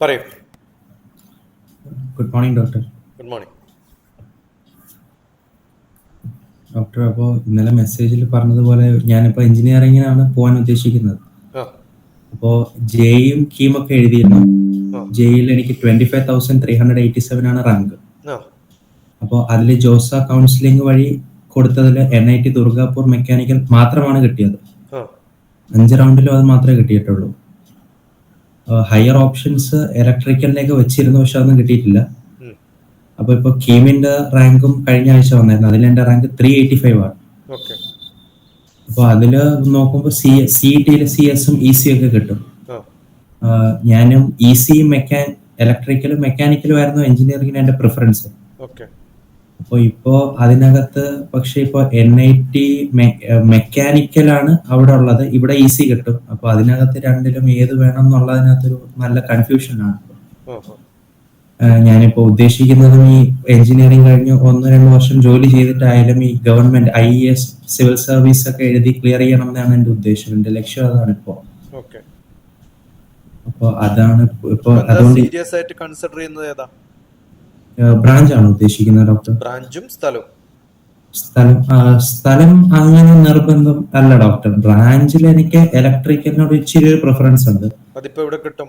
പറയൂ. Good morning doctor good morning doctor അപ്പോൾ ഇന്നലെ മെസ്സേജിൽ പറഞ്ഞതുപോലെ ഞാനിപ്പോൾ എഞ്ചിനീയറിംഗിനാണ് പോകാൻ ഉദ്ദേശിക്കുന്നത്. അപ്പോ അപ്പോൾ ജെയും കീമൊക്കെ എഴുതിയിരുന്നു. ആ. ജെയിൽ എനിക്ക് twenty five thousand three hundred eighty seven ആണ് റാങ്ക് അപ്പോൾ അതിൽ ജോസ കൗൺസിലിംഗ് വഴി കൊടുത്തതിൽ N I T Durgapur mechanical മാത്രമാണ് കിട്ടിയത്. അഞ്ച് റൗണ്ടിലും അത് മാത്രമേ കിട്ടിയിട്ടുള്ളൂ. ഹയർ ഓപ്ഷൻസ് ഇലക്ട്രിക്കലിനൊക്കെ വെച്ചിരുന്നു പക്ഷെ അതൊന്നും കിട്ടിയിട്ടില്ല. അപ്പൊ ഇപ്പൊ കീമിന്റെ റാങ്കും കഴിഞ്ഞ ആഴ്ച വന്നായിരുന്നു. അതിൽ എന്റെ റാങ്ക് ത്രീ എയ്റ്റി ഫൈവ് ആണ്. അപ്പൊ അതിൽ നോക്കുമ്പോ നോക്കുമ്പോൾ സി സി ടിയിലെ സി എസും ഇ സി ഒക്കെ കിട്ടും. ഞാനും ഇ സി മെക്കാ ഇലക്ട്രിക്കലും മെക്കാനിക്കലും ആയിരുന്നു എഞ്ചിനീയറിംഗിന് എന്റെ പ്രിഫറൻസ് അപ്പോൾ ഇപ്പോ അതിനകത്ത് പക്ഷെ ഇപ്പോൾ എൻ ഐ ടി മെക്കാനിക്കലാണ് അവിടെ ഉള്ളത്. ഇവിടെ ഈസി കിട്ടും. അപ്പോൾ അതിനകത്ത് രണ്ടിലും ഏത് വേണം എന്നുള്ളതിനകത്തൊരു നല്ല കൺഫ്യൂഷനാണ് ഞാനിപ്പോൾ ഉദ്ദേശിക്കുന്നതും ഈ എഞ്ചിനീയറിംഗ് കഴിഞ്ഞ് ഒന്ന് രണ്ട് വർഷം ജോലി ചെയ്തിട്ടായാലും ഈ government I S civil service ഒക്കെ എഴുതി ക്ലിയർ ചെയ്യണം എന്നാണ് എന്റെ ഉദ്ദേശം. എന്റെ ലക്ഷ്യം അതാണ് ഇപ്പോൾ ഓക്കെ. അപ്പോൾ അതാണ് ഇപ്പോൾ അതുകൊണ്ട് സീരിയസ് ആയിട്ട് കൺസിഡർ ചെയ്യുന്നത് ഏതാ? ബ്രാഞ്ച് ആണ് ഉദ്ദേശിക്കുന്നത് ഡോക്ടർ? ബ്രാഞ്ചും സ്ഥലവും. സ്ഥലം സ്ഥലം അങ്ങനെ നിർബന്ധം അല്ല ഡോക്ടർ. ബ്രാഞ്ചിൽ എനിക്ക് ഇലക്ട്രിക്കലിനോട് ഇച്ചിരി ഒരു പ്രിഫറൻസ് ഉണ്ട്. അതിപ്പോ ഇവിടെ കിട്ടും?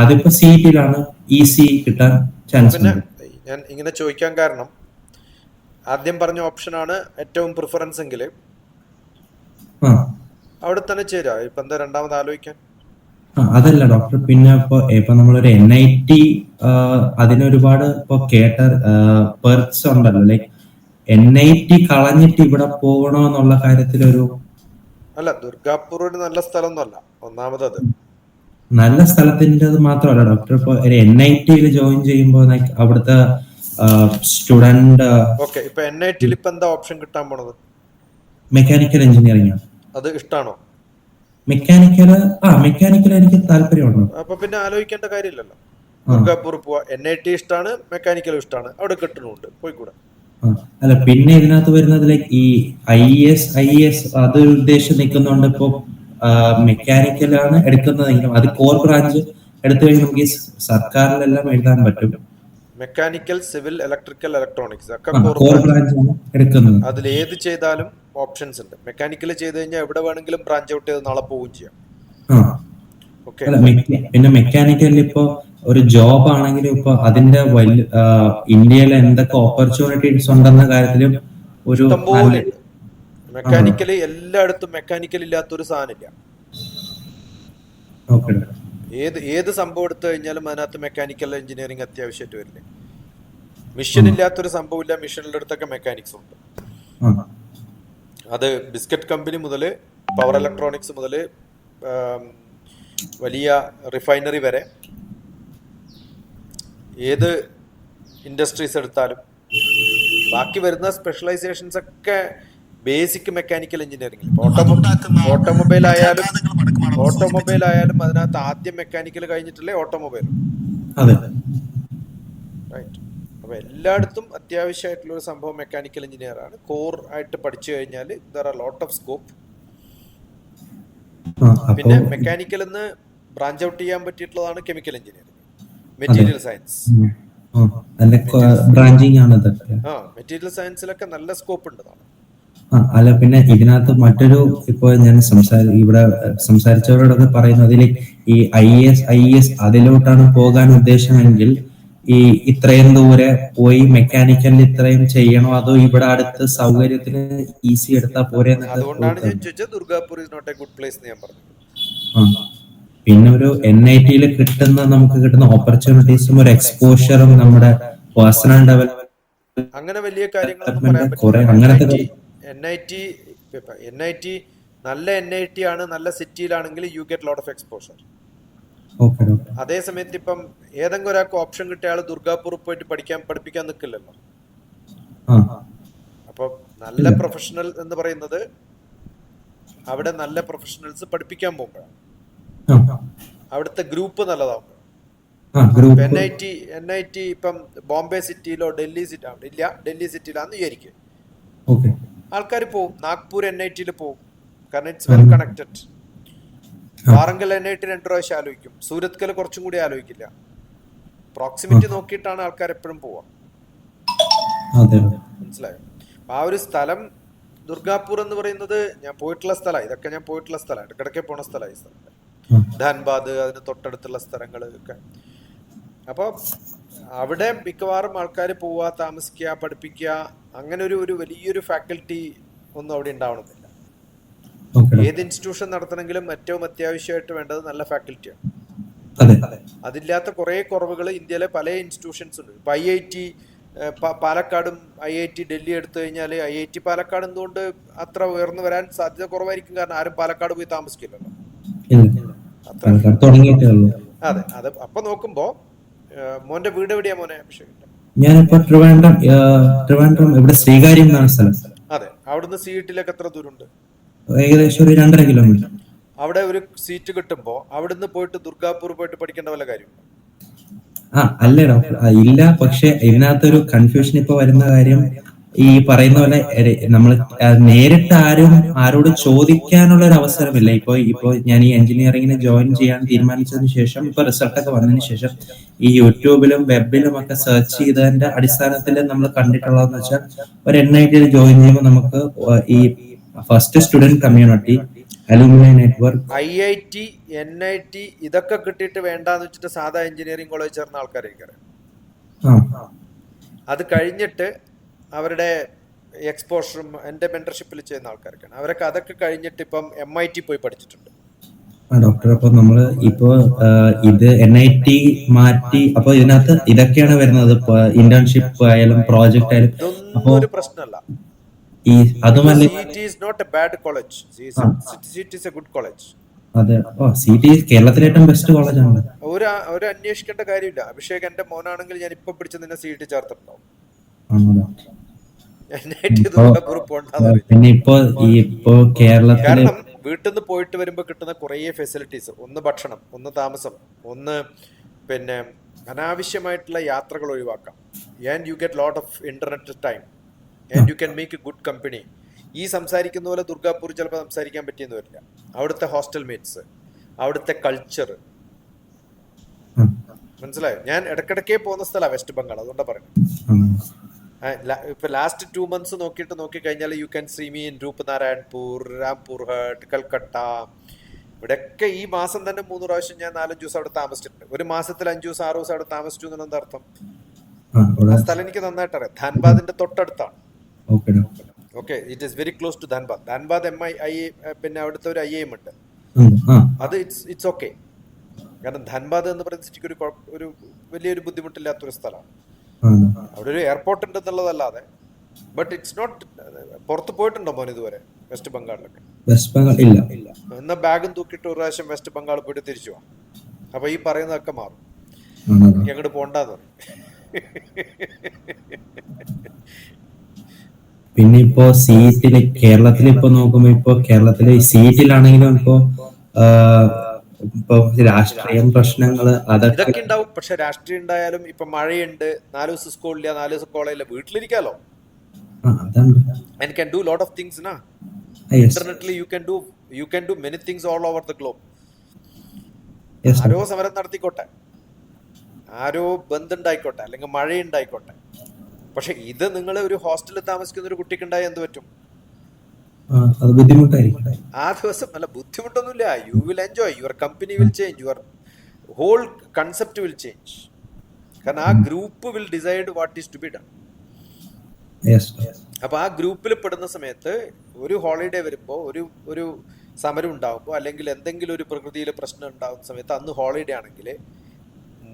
അതിപ്പോ സീറ്റിലാണ് ഇ സി കിട്ടാൻ ചാൻസ് ഉണ്ട്. ഞാൻ ഇങ്ങനെ ചോദിക്കാൻ കാരണം ആദ്യം പറഞ്ഞ ഓപ്ഷനാണ് ഏറ്റവും പ്രിഫറൻസ് എങ്കിൽ അവിടെ തന്നെ ചേരാ ഇപ്പൊ എന്താ രണ്ടാമത് ആലോചിക്കാൻ? അതല്ല ഡോക്ടർ പിന്നെ ഇപ്പൊ ഇപ്പൊ നമ്മളൊരു എൻ ഐ ടി അതിനൊരുപാട് ഇപ്പൊ കേട്ട പെർക്സ് ഉണ്ടല്ലോ. ലൈക് എൻ ഐ ടി കളഞ്ഞിട്ട് ഇവിടെ പോകണോ എന്നുള്ള കാര്യത്തിലൊരു അല്ല ദുർഗാപൂർ ഒരു നല്ല സ്ഥലമൊന്നുമല്ല. ഒന്നാമത് അത് നല്ല സ്ഥലത്തിന്റെ മാത്രമല്ല ഡോക്ടർ ഇപ്പൊ ഒരു എൻ ഐ ടിയിൽ ജോയിൻ ചെയ്യുമ്പോൾ അവിടുത്തെ സ്റ്റുഡന്റ് ഓക്കെ ഇപ്പൊ എൻ ഐ ടിയിൽ ഇപ്പൊ എന്താ ഓപ്ഷൻ കിട്ടാൻ പോണത്? മെക്കാനിക്കൽ എഞ്ചിനീയറിംഗ് ആണ്. അത് ഇഷ്ടാണോ? മെക്കാനിക്കൽ ആ മെക്കാനിക്കൽ എനിക്ക് താല്പര്യമുണ്ട്. അപ്പൊ പിന്നെ ആലോചിക്കേണ്ട കാര്യമില്ലല്ലോ. ദുർഗാപൂർ പോവാ. എൻ ഐ ടി ഇഷ്ടമാണ് മെക്കാനിക്കലും ഇഷ്ടമാണ് അവിടെ കിട്ടുന്നുണ്ട് പോയിക്കൂടെ. അല്ല പിന്നെ ഇതിനകത്ത് വരുന്നത് ലൈക്ക് ഈ ഐ എസ് ഐ എസ് അത് ഉദ്ദേശം നിൽക്കുന്നുണ്ട് ഇപ്പൊ മെക്കാനിക്കലാണ് എടുക്കുന്നതെങ്കിലും അത് കോർ ബ്രാഞ്ച് എടുത്തു കഴിഞ്ഞാൽ നമുക്ക് ഈ സർക്കാരിലെല്ലാം എഴുതാൻ പറ്റും. മെക്കാനിക്കൽ സിവിൽ ഇലക്ട്രിക്കൽ ഇലക്ട്രോണിക്സ് ഒക്കെ അതിൽ ഏത് ചെയ്താലും ഓപ്ഷൻസ് ഉണ്ട്. മെക്കാനിക്കൽ ചെയ്ത് കഴിഞ്ഞാൽ എവിടെ വേണമെങ്കിലും ബ്രാഞ്ച് ഔട്ട് ചെയ്ത് നാളെ പോവുകയും ചെയ്യാം. ഓക്കെ പിന്നെ മെക്കാനിക്കലിൽ ഇപ്പോ ഒരു ജോബ് ആണെങ്കിലും ഇപ്പൊ അതിന്റെ വലിയ ഇന്ത്യയിൽ എന്തൊക്കെ ഓപ്പർച്യൂണിറ്റീസ് ഉണ്ടെന്ന കാര്യത്തിലും ഒരു മെക്കാനിക്കൽ എല്ലായിടത്തും മെക്കാനിക്കൽ ഇല്ലാത്തൊരു സാധനമില്ല ഓക്കെ ഏത് ഏത് സംഭവം എടുത്തു കഴിഞ്ഞാലും അതിനകത്ത് മെക്കാനിക്കൽ എഞ്ചിനീയറിംഗ് അത്യാവശ്യമായിട്ട് വരില്ലേ? മിഷൻ ഇല്ലാത്തൊരു സംഭവമില്ല മിഷനിലെ അടുത്തൊക്കെ മെക്കാനിക്സ് ഉണ്ട്. അത് ബിസ്ക്കറ്റ് കമ്പനി മുതൽ പവർ ഇലക്ട്രോണിക്സ് മുതൽ വലിയ റിഫൈനറി വരെ ഏത് ഇൻഡസ്ട്രീസ് എടുത്താലും. ബാക്കി വരുന്ന സ്പെഷ്യലൈസേഷൻസ് ഒക്കെ ബേസിക് മെക്കാനിക്കൽ എഞ്ചിനീയറിംഗ് ഓട്ടോമൊബൈൽ ആയാലും ഓട്ടോമൊബൈൽ ആയാലും അതിനകത്ത് ആദ്യം മെക്കാനിക്കൽ കഴിഞ്ഞിട്ടല്ലേ ഓട്ടോമൊബൈൽ അതെ. റൈറ്റ് അപ്പോൾ എല്ലായിടത്തും അത്യാവശ്യമായിട്ടുള്ള ഒരു സംഭവം മെക്കാനിക്കൽ എഞ്ചിനീയർ ആണ്. കോർ ആയിട്ട് പഠിച്ചു കഴിഞ്ഞാൽ there are lot of scope പിന്നെ മെക്കാനിക്കൽ എന്ന് ബ്രാഞ്ച് ഔട്ട് ചെയ്യാൻ പറ്റിയിട്ടുള്ളതാണ് chemical engineering material science material സയൻസിലൊക്കെ നല്ല സ്കോപ്പ് ഉണ്ട്. അല്ല പിന്നെ ഇതിനകത്ത് മറ്റൊരു ഇപ്പൊ ഞാൻ സംസാരി ഇവിടെ സംസാരിച്ചവരോടൊക്കെ പറയുന്നതിൽ ഈ ഐ എസ് ഐ എസ് അതിലോട്ടാണ് പോകാൻ ഉദ്ദേശമെങ്കിൽ ഈ ഇത്രയും ദൂരെ പോയി മെക്കാനിക്കലിൽ ഇത്രയും ചെയ്യണോ? അതോ ഇവിടെ അടുത്ത് സൗകര്യത്തിന് ഈസി എടുത്താൽ പോരെ പിന്നെ ഒരു എൻ ഐ ടിയിൽ കിട്ടുന്ന നമുക്ക് കിട്ടുന്ന ഓപ്പർച്യൂണിറ്റീസും ഒരു എക്സ്പോഷറും നമ്മുടെ പേഴ്സണൽ ഡെവലപ്മെന്റ് അങ്ങനെ വലിയ കാര്യങ്ങൾ അങ്ങനത്തെ N I T N I T നല്ല എൻ ഐ ടി ആണ് നല്ല സിറ്റിയിലാണെങ്കിൽ you get lot of exposure അതേ സമയത്ത് ഇപ്പം ഏതെങ്കിലും ഒരാൾക്ക് ഓപ്ഷൻ കിട്ടിയ ആൾ ദുർഗാപൂർ പോയിട്ട് പഠിക്കാൻ പഠിപ്പിക്കാൻ നിൽക്കില്ലല്ലോ അപ്പൊ നല്ല പ്രൊഫഷണൽ എന്ന് പറയുന്നത് അവിടെ നല്ല പ്രൊഫഷണൽസ് പഠിപ്പിക്കാൻ പോകുമ്പോഴാണ്. അവിടുത്തെ group നല്ലതാകുമ്പോൾ N I T N I T ഇപ്പം ബോംബെ സിറ്റിയിലോ ഡൽഹി സിറ്റി ഇല്ല ഡൽഹി സിറ്റിയിലാന്ന് വിചാരിക്കും. ആൾക്കാർ പോവും. നാഗ്പൂർ എൻ ഐ ടിയിൽ പോവും. കാരണം it's well connected Warangal N I T രണ്ടു പ്രാവശ്യം ആലോചിക്കും. സൂരത്കൽ കുറച്ചും കൂടി ആലോചിക്കില്ല. പ്രോക്സിമിറ്റി നോക്കിയിട്ടാണ് ആൾക്കാർ എപ്പോഴും പോവാ. മനസ്സിലായോ? ആ ഒരു സ്ഥലം ദുർഗാപൂർ എന്ന് പറയുന്നത് ഞാൻ പോയിട്ടുള്ള സ്ഥലമാണ് ഇതൊക്കെ ഞാൻ പോയിട്ടുള്ള സ്ഥലമാണ് ഇടയ്ക്കിടയ്ക്ക് പോണ സ്ഥലമായി സ്ഥലം. ധൻബാദ് ധാൻബാദ് അതിന് തൊട്ടടുത്തുള്ള സ്ഥലങ്ങൾ ഒക്കെ. അപ്പോൾ അവിടെ മിക്കവാറും ആൾക്കാർ പോവുക താമസിക്കുക പഠിപ്പിക്കുക അങ്ങനെ ഒരു ഒരു വലിയൊരു ഫാക്കൽറ്റി ഒന്നും അവിടെ ഉണ്ടാവണമെന്നില്ല. ഏത് ഇൻസ്റ്റിറ്റ്യൂഷൻ നടത്തണമെങ്കിലും ഏറ്റവും അത്യാവശ്യമായിട്ട് വേണ്ടത് നല്ല ഫാക്കൽറ്റിയാണ് അതെ. അതില്ലാത്ത കുറെ കുറവുകൾ ഇന്ത്യയിലെ പല ഇൻസ്റ്റിറ്റ്യൂഷൻസ് ഉണ്ട്. ഇപ്പൊ ഐ ഐ ടി പാലക്കാടും ഐ ഐ ടി ഡൽഹി എടുത്തു കഴിഞ്ഞാൽ ഐ ഐ ടി പാലക്കാട് എന്തുകൊണ്ട് അത്ര ഉയർന്നു വരാൻ സാധ്യത കുറവായിരിക്കും? കാരണം ആരും പാലക്കാട് പോയി താമസിക്കില്ലല്ലോ. അതെ. അത് അപ്പൊ നോക്കുമ്പോ മോന്റെ വീട് എവിടെയാ മോനെ അഭിഷേക് ഞാനിപ്പോ ട്രിവാൻഡ്രം ട്രിവാൻഡ്രം ഇവിടെ ശ്രീകാര്യം എന്നാണ് സ്ഥലം. അതെ അവിടുന്ന് സീറ്റിലേക്ക് എത്ര ദൂരമുണ്ട്? ഏകദേശം ഒരു രണ്ടര കിലോമീറ്റർ. അവിടെ ഒരു സീറ്റ് കിട്ടുമ്പോ അവിടുന്ന് പോയിട്ട് ദുർഗാപൂർ പോയിട്ട് പഠിക്കേണ്ട വല്ല കാര്യം ആ അല്ലേ ഡോക്ടർ ഇല്ല പക്ഷെ ഇതിനകത്തൊരു കൺഫ്യൂഷൻ ഇപ്പൊ വരുന്ന കാര്യം ഈ പറയുന്ന പോലെ നമ്മൾ നേരിട്ട് ആരും ആരോട് ചോദിക്കാനുള്ള ഒരു അവസരമില്ല ഇപ്പൊ ഇപ്പൊ ഞാൻ ഈ എഞ്ചിനീയറിംഗിന് ജോയിൻ ചെയ്യാൻ തീരുമാനിച്ചതിന് ശേഷം ഇപ്പൊ റിസൾട്ട് ഒക്കെ വന്നതിന് ശേഷം ഈ യൂട്യൂബിലും വെബിലും ഒക്കെ സെർച്ച് ചെയ്തതിന്റെ അടിസ്ഥാനത്തിൽ നമ്മൾ കണ്ടിട്ടുള്ളതെന്ന് വെച്ചാൽ ഒരു എൻ ഐ ടിയിൽ ജോയിൻ ചെയ്യുമ്പോൾ നമുക്ക് ഈ first student community alumni network I I T N I T ഇതൊക്കെ കിട്ടിയിട്ട് വേണ്ടാന്ന് വെച്ചിട്ട് സാധാ എഞ്ചിനീയറിംഗ് കോളേജ് ചേർന്ന ആൾക്കാരെ അത് കഴിഞ്ഞിട്ട് അവരുടെ എക്സ്പോഷറും എന്റെ മെന്റർഷിപ്പിൽ ചെയ്യുന്ന ആൾക്കാരൊക്കെയാണ്. അവരൊക്കെ അതൊക്കെ കഴിഞ്ഞിട്ട് ഇപ്പം എം ഐ ടി പോയി പഠിച്ചിട്ടുണ്ട്. ഡോക്ടർ അപ്പൊ നമ്മൾ ഇപ്പോ ഇത് എൻ ഐ ടി മാറ്റി അപ്പൊ ഇതിനകത്ത് ഇതൊക്കെയാണ് വരുന്നത്. ഇന്റേൺഷിപ്പ് ആയാലും പ്രോജക്ട് ആയാലും. ഒരു പ്രശ്നമല്ല. ഈ അതുമല്ല not a bad college a good college അതെ ഓ സി ടി കേരളത്തിലെ ഏറ്റവും ബെസ്റ്റ് കോളേജാണ് ഒരു ഒരു അന്വേഷിക്കേണ്ട കാര്യമില്ല. അഭിഷേക് എന്റെ മോനാണെങ്കിൽ ഞാൻ ഇപ്പൊ പിടിച്ച് നിന്നെ സി ടി ചേർത്തിട്ടുണ്ടാവും. പിന്നെ ഇപ്പോ ഇപ്പോ കേരളത്തിൽ വീട്ടിൽ നിന്ന് പോയിട്ട് വരുമ്പോൾ കിട്ടുന്ന കുറേ ഫെസിലിറ്റീസ് ഒന്ന് ഭക്ഷണം ഒന്ന് താമസം ഒന്ന് പിന്നെ അനാവശ്യമായിട്ടുള്ള യാത്രകൾ ഒഴിവാക്കാം. And you get lot of internet time and you can make a good company ഈ സംസാരിക്കുന്ന പോലെ ദുർഗാപൂർ ചിലപ്പോൾ സംസാരിക്കാൻ പറ്റിയെന്ന് വരില്ല. അവിടുത്തെ ഹോസ്റ്റൽ മേറ്റ്സ് അവിടുത്തെ കൾച്ചർ മനസ്സിലായോ? ഞാൻ ഇടക്കിടക്കേ പോകുന്ന സ്ഥലമാണ് വെസ്റ്റ് ബംഗാൾ അതുകൊണ്ടാണ് പറയുന്നത് ഇപ്പൊ ലാസ്റ്റ് ടു മന്ത്സ് നോക്കിയിട്ട് നോക്കി കഴിഞ്ഞാൽ you can see me in Rupnarayanpur Rampurhat Calcutta ഇവിടെയൊക്കെ ഈ മാസം തന്നെ മൂന്ന് പ്രാവശ്യം ഞാൻ നാലഞ്ച് ദിവസം അവിടെ താമസിച്ചിട്ടുണ്ട്. ഒരു മാസത്തിൽ അഞ്ചു ദിവസം ആറ് ദിവസം അവിടെ താമസിച്ചു എന്നുള്ള അർത്ഥം. ആ, സ്ഥലം എനിക്ക് നന്നായിട്ട് അറിയാം ധാൻബാദിന്റെ തൊട്ടടുത്താണ്. Okay it is very close to Dhanbad. Dhanbad M I I പിന്നെ അവിടുത്തെ ഒരു ഐ എം ഉണ്ട്. അത് ഇറ്റ്സ് ഇറ്റ്സ് ഓക്കെ കാരണം ധൻബാദ് എന്ന് പറയുന്ന സിറ്റിക്ക് ഒരു ഒരു വലിയൊരു ബുദ്ധിമുട്ടില്ലാത്തൊരു സ്ഥലമാണ്. അവിടെ ഒരു എയർപോർട്ട് ഉണ്ടെന്നുള്ളതല്ലാതെ ബട്ട് ഇറ്റ്സ് നോട്ട് പുറത്ത് പോയിട്ടുണ്ടോ മോൻ ഇതുവരെ വെസ്റ്റ് ബംഗാളിലൊക്കെ വെസ്റ്റ് ബംഗാൾ ഇല്ല. എന്നാ ബാഗും തൂക്കിട്ട് ഒരു പ്രാവശ്യം വെസ്റ്റ് ബംഗാൾ പോയിട്ട് തിരിച്ചു പോവാം അപ്പൊ ഈ പറയുന്നതൊക്കെ മാറും. എങ്ങോട്ട് പോണ്ടാന്ന് അങ്ങോട്ട് പോണ്ടെന്ന് പിന്നെ ഇപ്പോ സീറ്റിൽ കേരളത്തിൽ ഇപ്പൊ നോക്കുമ്പോ ഇപ്പൊ കേരളത്തിലെ സീറ്റിലാണെങ്കിലും ഇപ്പോ ഇപ്പൊ രാഷ്ട്രീയം പ്രശ്നങ്ങൾ ഇതൊക്കെ ഉണ്ടാവും. പക്ഷെ രാഷ്ട്രീയം ഉണ്ടായാലും ഇപ്പൊ മഴയുണ്ട് നാല് ദിവസം സ്കൂളില്ല നാല് ദിവസം കോളേജില്ല വീട്ടിലിരിക്കാലോ? അതാണ്. And can do lot of things നാ ഇന്റർനെറ്റിൽ you can do you can do many things all over the globe ആരോ സമരം നടത്തിക്കോട്ടെ. ആരോ ബന്ധുണ്ടായിക്കോട്ടെ അല്ലെങ്കിൽ മഴയുണ്ടായിക്കോട്ടെ. പക്ഷെ ഇത് നിങ്ങൾ ഒരു ഹോസ്റ്റലിൽ താമസിക്കുന്ന ഒരു കുട്ടിക്കുണ്ടായ എന്ത് പറ്റും? അത് ബുദ്ധിമുട്ടായിരിക്കും. ആ ദിവസം അല്ല ബുദ്ധിമുട്ടൊന്നുമില്ല. You will enjoy your company will change your whole concept will change കാരണം ആ group will decide what is to be done അപ്പൊ ആ ഗ്രൂപ്പിൽ പെടുന്ന സമയത്ത് ഒരു ഹോളിഡേ വരുമ്പോൾ ഒരു ഒരു സമരം ഉണ്ടാകുമ്പോൾ അല്ലെങ്കിൽ എന്തെങ്കിലും ഒരു പ്രകൃതിയിൽ പ്രശ്നം ഉണ്ടാകുന്ന സമയത്ത് അന്ന് ഹോളിഡേ ആണെങ്കിൽ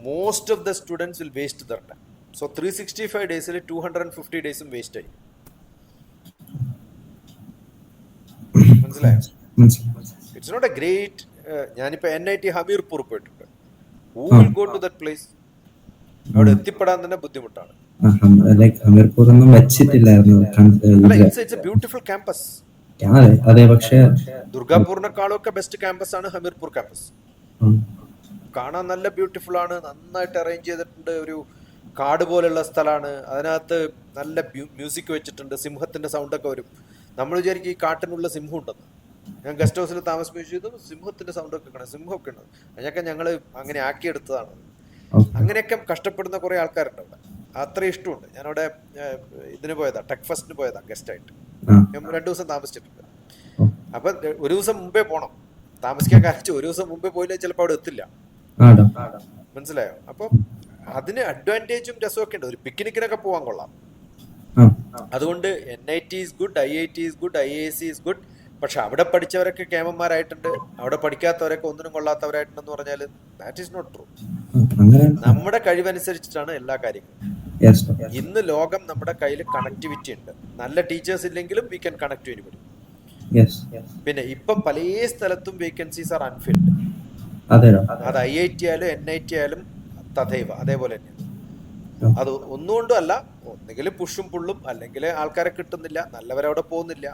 most of the students will waste their time so three sixty five ഡേയ്സിൽ ടു ഹൺഡ്രഡ് ആൻഡ് ഫിഫ്റ്റി ഡേയ്സും വേസ്റ്റ് ആയി മനസ്സിലായോ മനസ്സിലായി ഇറ്റ്സ് നോട്ട് എ ഗ്രേറ്റ് ഞാനിപ്പോ എൻ ഐ ടി ഹമീർപൂർ പോയിട്ടുണ്ട്. Who will go to that place അവിടെ എത്തിപ്പെടാൻ തന്നെ ബുദ്ധിമുട്ടാണ്. ഹമീർപൂർ ഒന്നും വെച്ചിട്ടില്ലായിരുന്നു. ബ്യൂട്ടിഫുൾ ക്യാമ്പസ് അതെ അതെ പക്ഷെ ബെസ്റ്റ് ക്യാമ്പസ് ആണ് ഹമീർപൂർ ക്യാമ്പസ് കാണാൻ നല്ല ബ്യൂട്ടിഫുൾ ആണ്. നന്നായിട്ട് അറേഞ്ച് ചെയ്തിട്ടുണ്ട്. ഒരു കാട് പോലുള്ള സ്ഥലമാണ്. അതിനകത്ത് നല്ല മ്യൂസിക് വെച്ചിട്ടുണ്ട്. സിംഹത്തിന്റെ സൗണ്ട് ഒക്കെ വരും. നമ്മൾ വിചാരിക്കും ഈ കാട്ടിനുള്ള സിംഹം ഉണ്ടെന്ന്. ഞാൻ ഗസ്റ്റ് ഹൗസിൽ താമസിപ്പിച്ചു ചെയ്തു സിംഹത്തിന്റെ സൗണ്ട് ഒക്കെ കാണാം. സിംഹം ഒക്കെ ഉണ്ട്. അതിനൊക്കെ ഞങ്ങൾ അങ്ങനെ ആക്കിയെടുത്തതാണ്. അങ്ങനെയൊക്കെ കഷ്ടപ്പെടുന്ന കുറെ ആൾക്കാരുണ്ട് അവിടെ. അത്ര ഇഷ്ടമുണ്ട്. ഞാനവിടെ ഇതിന് പോയതാ ടെക് ഫസ്റ്റിന് പോയതാ ഗസ്റ്റ് ആയിട്ട് ഞാൻ രണ്ടു ദിവസം താമസിച്ചിട്ടുണ്ട്. അപ്പൊ ഒരു ദിവസം മുമ്പേ പോണം. താമസിക്കാൻ കാരണം ഒരു ദിവസം മുമ്പേ പോയില്ലേ ചിലപ്പോൾ അവിടെ എത്തില്ല. മനസ്സിലായോ? അപ്പൊ അതിന് അഡ്വാന്റേജും രസമൊക്കെ ഉണ്ട്. ഒരു പിക്നിക്കിനൊക്കെ പോവാൻ കൊള്ളാം. അതുകൊണ്ട് N I T is good I I T is good I I C is good പക്ഷെ അവിടെ പഠിച്ചവരൊക്കെ കേമന്മാരായിട്ടുണ്ട്. അവിടെ പഠിക്കാത്തവരൊക്കെ ഒന്നിനും കൊള്ളാത്തവരായിട്ടുണ്ടെന്ന് പറഞ്ഞാൽ ദാറ്റ് ഈസ് നോട്ട് ട്രൂ അങ്ങനെ. നമ്മുടെ കഴിവനുസരിച്ചിട്ടാണ് എല്ലാ കാര്യങ്ങളും. യെസ് ഇന്ന് ലോകം നമ്മുടെ കയ്യിൽ കണക്ടിവിറ്റി ഉണ്ട്. നല്ല ടീച്ചേഴ്സ് ഇല്ലെങ്കിലും we can connect anybody yes പിന്നെ ഇപ്പം പല സ്ഥലത്തും വേക്കൻസീസ് ആർ അൺഫിൽഡ് അത്. ഐ ഐ ടി ആയാലും എൻ ഐ ടി ആയാലും തഥൈവ അതേപോലെ തന്നെയാണ് ആ. അത് ഒന്നുകൊണ്ടും അല്ല ഒന്നുകിൽ പുഷും പുള്ളും അല്ലെങ്കിൽ ആൾക്കാരെ കിട്ടുന്നില്ല നല്ലവരവിടെ പോകുന്നില്ല.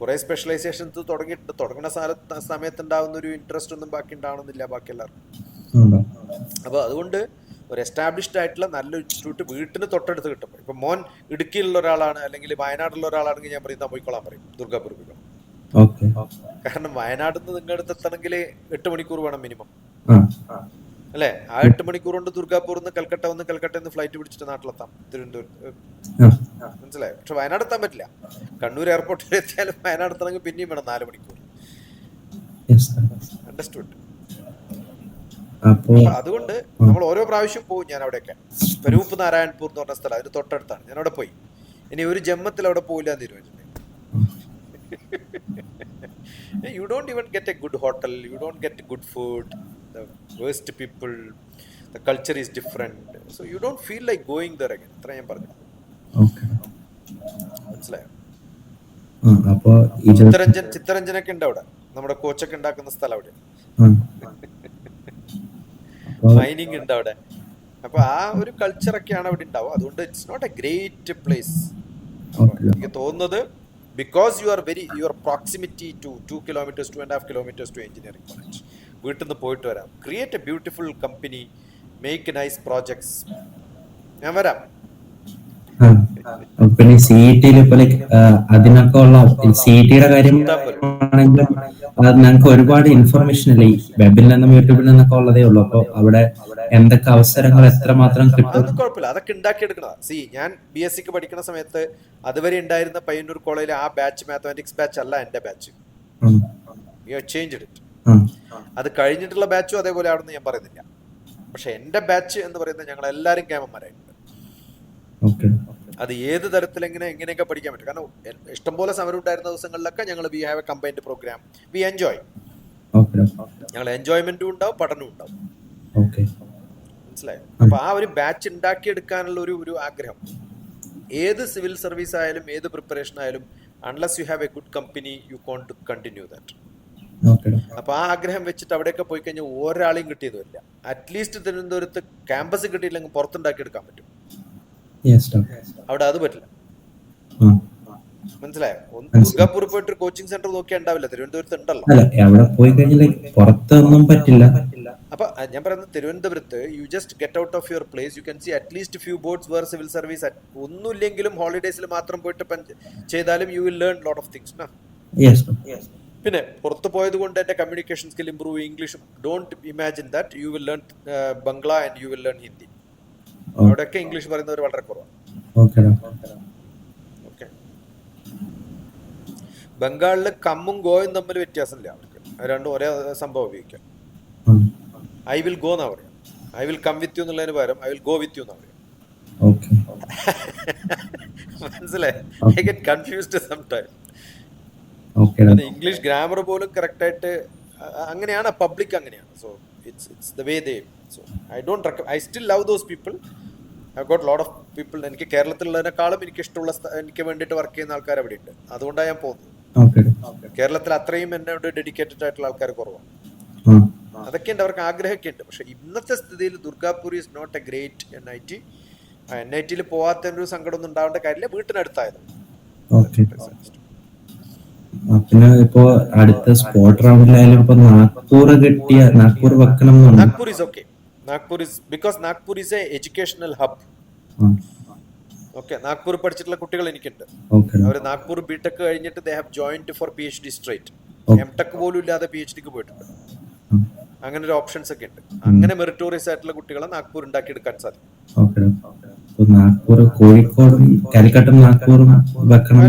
കുറെ സ്പെഷ്യലൈസേഷൻസ് തുടങ്ങി തുടങ്ങുന്ന സ്ഥലത്ത് സമയത്ത് ഉണ്ടാവുന്ന ഒരു ഇൻട്രസ്റ്റ് ഒന്നും ബാക്കി ഉണ്ടാവണമെന്നില്ല ബാക്കി എല്ലാവർക്കും. അപ്പൊ അപ്പോൾ അതുകൊണ്ട് ഒരു എസ്റ്റാബ്ലിഷ്ഡ് ആയിട്ടുള്ള നല്ലൊരു ഇൻസ്റ്റിറ്റ്യൂട്ട് വീട്ടിന് തൊട്ടടുത്ത് കിട്ടും. ഇപ്പം മോൻ ഇടുക്കിയിലുള്ള ഒരാളാണ് അല്ലെങ്കിൽ വയനാട്ടിലുള്ള ഒരാളാണെങ്കിൽ ഞാൻ പറയുന്ന "ദാ പോയിക്കോളാൻ പറയും ദുർഗാപൂർ പോയിക്കോളാം ഓക്കെ. കാരണം വയനാട്ടിൽ നിന്ന് നിങ്ങളുടെ അടുത്ത് എത്തണമെങ്കിൽ എട്ട് മണിക്കൂർ വേണം മിനിമം. ആ. അല്ലേ? ആ എട്ട് മണിക്കൂർ കൊണ്ട് ദുർഗാപൂർ നിന്ന് കൽക്കട്ട വന്ന് കൽക്കട്ട നിന്ന് ഫ്ലൈറ്റ് പിടിച്ചിട്ട് നാട്ടിലെത്താം. തിരുവനന്തപുരം മനസ്സിലായി? പക്ഷെ വയനാട് എത്താൻ പറ്റില്ല. കണ്ണൂർ എയർപോർട്ടിൽ എത്തിയാലും വയനാട് എത്തണമെങ്കിൽ പിന്നെയും വേണം നാല് മണിക്കൂർ. അണ്ടർസ്റ്റുഡ് അതുകൊണ്ട് നമ്മൾ ഓരോ പ്രാവശ്യം പോകും ഞാൻ അവിടെയൊക്കെ. നാരായണപൂർ നാരായൺപൂർ എന്ന് പറഞ്ഞ സ്ഥലം അതിന് തൊട്ടടുത്താണ്. ഞാൻ അവിടെ പോയി. ഇനി ഒരു ജന്മത്തിൽ അവിടെ പോയില്ല എന്ന് തീരുമാനിച്ചിട്ടുണ്ട് you don't even get a good hotel you don't get good food the worst people, the culture is different. So you don't feel like going there again. ഇത്ര ഞാൻ പറഞ്ഞു. മനസ്സിലായോ? ചിത്തരഞ്ജൻ ചിത്തരഞ്ജനൊക്കെ ഉണ്ട് അവിടെ. നമ്മുടെ കോച്ചൊക്കെ ഉണ്ടാക്കുന്ന സ്ഥലം അവിടെ. മൈനിങ് ഉണ്ട് അവിടെ. അപ്പൊ ആ ഒരു കൾച്ചറൊക്കെയാണ് അവിടെ ഉണ്ടാവുക. അതുകൊണ്ട് it's not a great place എനിക്ക് തോന്നുന്നത് because you are very your proximity to two kilometres to and half kilometres to engineering college വീട്ടിൽ നിന്ന് പോയിട്ട് വരാം. Create a beautiful company make nice projects ഞാൻ വരാം. പിന്നെ സി ടിയിൽ ഇപ്പൊ ലൈക്ക് അതിനൊക്കെ ഉള്ള സി ടിയുടെ കാര്യം ആണെങ്കിലും ഞങ്ങൾക്ക് ഒരുപാട് ഇൻഫർമേഷൻ അല്ലേ? ഈ വെബിൽ നിന്നും യൂട്യൂബിൽ നിന്നൊക്കെ ഉള്ളതേ ഉള്ളൂ. അപ്പൊ അവിടെ എന്തൊക്കെ അവസരങ്ങൾ എത്രമാത്രം കിട്ടും? കുഴപ്പമില്ല. അതൊക്കെ ഉണ്ടാക്കിയെടുക്കണം സി ഞാൻ ബി എസ് സിക്ക് പഠിക്കുന്ന സമയത്ത് അതുവരെ ഉണ്ടായിരുന്ന പയ്യന്നൂർ കോളേജിലെ ആ ബാച്ച് മാത്തമാറ്റിക്സ് ബാച്ച് അല്ല എന്റെ ബാച്ച് ചേഞ്ച് ഇറ്റ് അത് കഴിഞ്ഞിട്ടുള്ള ബാച്ചും അതേപോലെ ആണെന്ന് ഞാൻ പറയുന്നില്ല. പക്ഷെ എന്റെ ബാച്ച് എന്ന് പറയുന്നത് ഞങ്ങൾ എല്ലാവരും ക്യാമന്മാരായിട്ടുണ്ട് അത് ഏത് തരത്തിൽ എങ്ങനെ എങ്ങനെയൊക്കെ പഠിക്കാൻ പറ്റും. കാരണം ഇഷ്ടംപോലെ സമരം ഉണ്ടായിരുന്ന ദിവസങ്ങളിലൊക്കെ ഞങ്ങൾ we have a combined programme we enjoy ഞങ്ങൾ എൻജോയ്മെന്റും ഉണ്ടാവും പഠനവും ഉണ്ടാവും. മനസ്സിലായോ? അപ്പൊ ആ ഒരു ബാച്ച് ഉണ്ടാക്കിയെടുക്കാനുള്ള ഒരു ഒരു ആഗ്രഹം. ഏത് സിവിൽ സർവീസ് ആയാലും ഏത് പ്രിപ്പറേഷൻ ആയാലും unless you have a good company you want to continue that അപ്പൊ ആ ആഗ്രഹം വെച്ചിട്ട് അവിടെയൊക്കെ പോയി കഴിഞ്ഞാൽ ഒരാളെയും കിട്ടിയതുമില്ല. അറ്റ്ലീസ്റ്റ് തിരുവനന്തപുരത്ത് ക്യാമ്പസ് കിട്ടിയില്ലെങ്കിൽ പുറത്തുണ്ടാക്കി എടുക്കാൻ പറ്റും. അവിടെ അത് പറ്റില്ല. മനസ്സിലായോ? ഒന്ന് ദുർഗാപൂർ പോയിട്ട് ഒരു കോച്ചിങ് സെന്റർ നോക്കിയാൽ ഉണ്ടാവില്ല. തിരുവനന്തപുരത്ത് ഉണ്ടല്ലോ. അല്ല അവിടെ പോയി കഴിഞ്ഞാൽ പുറത്തൊന്നും പറ്റില്ല. അപ്പൊ ഞാൻ പറയുന്നത് തിരുവനന്തപുരത്ത് you just get out of your place you can see at least few boards where civil service ഒന്നുമില്ലെങ്കിലും ഹോളിഡേസിൽ മാത്രം പോയിട്ട് ചെയ്താലും you will learn lot of things പിന്നെ പുറത്ത് പോയത് കൊണ്ട് എന്റെ കമ്മ്യൂണിക്കേഷൻ സ്കിൽ ഇംപ്രൂവ് ഇംഗ്ലീഷും don't imagine that you will learn Bangla and you will learn Hindi അവിടെയൊക്കെ ഇംഗ്ലീഷ് പറയുന്നവർ വളരെ കുറവാണ്. ഓക്കെ ബംഗാളിൽ കമ്മും ഗോയും തമ്മിൽ വ്യത്യാസമില്ല അവർക്ക്. രണ്ടും ഒരേ സംഭവം ഉപയോഗിക്കാം. ഐ വിൽ ഗോ എന്നാ പറയാം. I will come with you എന്നുള്ളതിന് പകരം I will go with you എന്നാ പറയാം. മനസ്സിലായി? I get confused some time English grammar പോലും കറക്റ്റ് ആയിട്ട് അങ്ങനെയാണ് പബ്ലിക് അങ്ങനെയാണ്. So it's it's the way they so I don't I still love those people I got lot of people എനിക്ക് കേരളത്തിലുള്ളതിനേക്കാളും എനിക്ക് ഇഷ്ടമുള്ള എനിക്ക് വേണ്ടിയിട്ട് വർക്ക് ചെയ്യുന്ന ആൾക്കാർ അവിടെ ഉണ്ട് അതുകൊണ്ടാണ് ഞാൻ പോകുന്നത്. കേരളത്തിൽ അത്രയും എന്നോട് ഡെഡിക്കേറ്റഡ് ആയിട്ടുള്ള ആൾക്കാർ കുറവാണ്. അതൊക്കെ ഉണ്ട് അവർക്ക് ആഗ്രഹമൊക്കെ ഉണ്ട് പക്ഷെ ഇന്നത്തെ സ്ഥിതിയിൽ Durgapur is not a great N I T N I ടിയിൽ പോവാത്ത ഒരു സങ്കടം ഒന്നും ഉണ്ടാവേണ്ട കാര്യമില്ല. വീട്ടിനടുത്തായത് പിന്നെ ഇപ്പോ അടുത്ത സ്പോട്ട് റൗണ്ടിലായാലും ഇപ്പൊ നാഗ്പൂർ കിട്ടിയ നാഗ്പൂർ വെക്കണം Nagpur is okay Nagpur is because Nagpur is a educational hub okay Nagpur പഠിച്ചിട്ടുള്ള കുട്ടികൾ എനിക്കുണ്ട്. അവർ നാഗ്പൂർ ബിടെക് കഴിഞ്ഞിട്ട് they have joined for P H D straight M tech പോലും ഇല്ലാതെ പി എച്ച് ഡിക്ക് പോയിട്ടുണ്ട്. അങ്ങനെ ഒരു ഓപ്ഷൻസ് ഒക്കെ ഉണ്ട്. അങ്ങനെ മെറിറ്റോറിയസ് ആയിട്ടുള്ള കുട്ടികളെ നാഗ്പൂർ ഉണ്ടാക്കിയെടുക്കാൻ സാധിക്കും. നാഗ്പൂർ കോഴിക്കോടും കാലിക്കട്ടും നാഗ്പൂറും വെക്കണം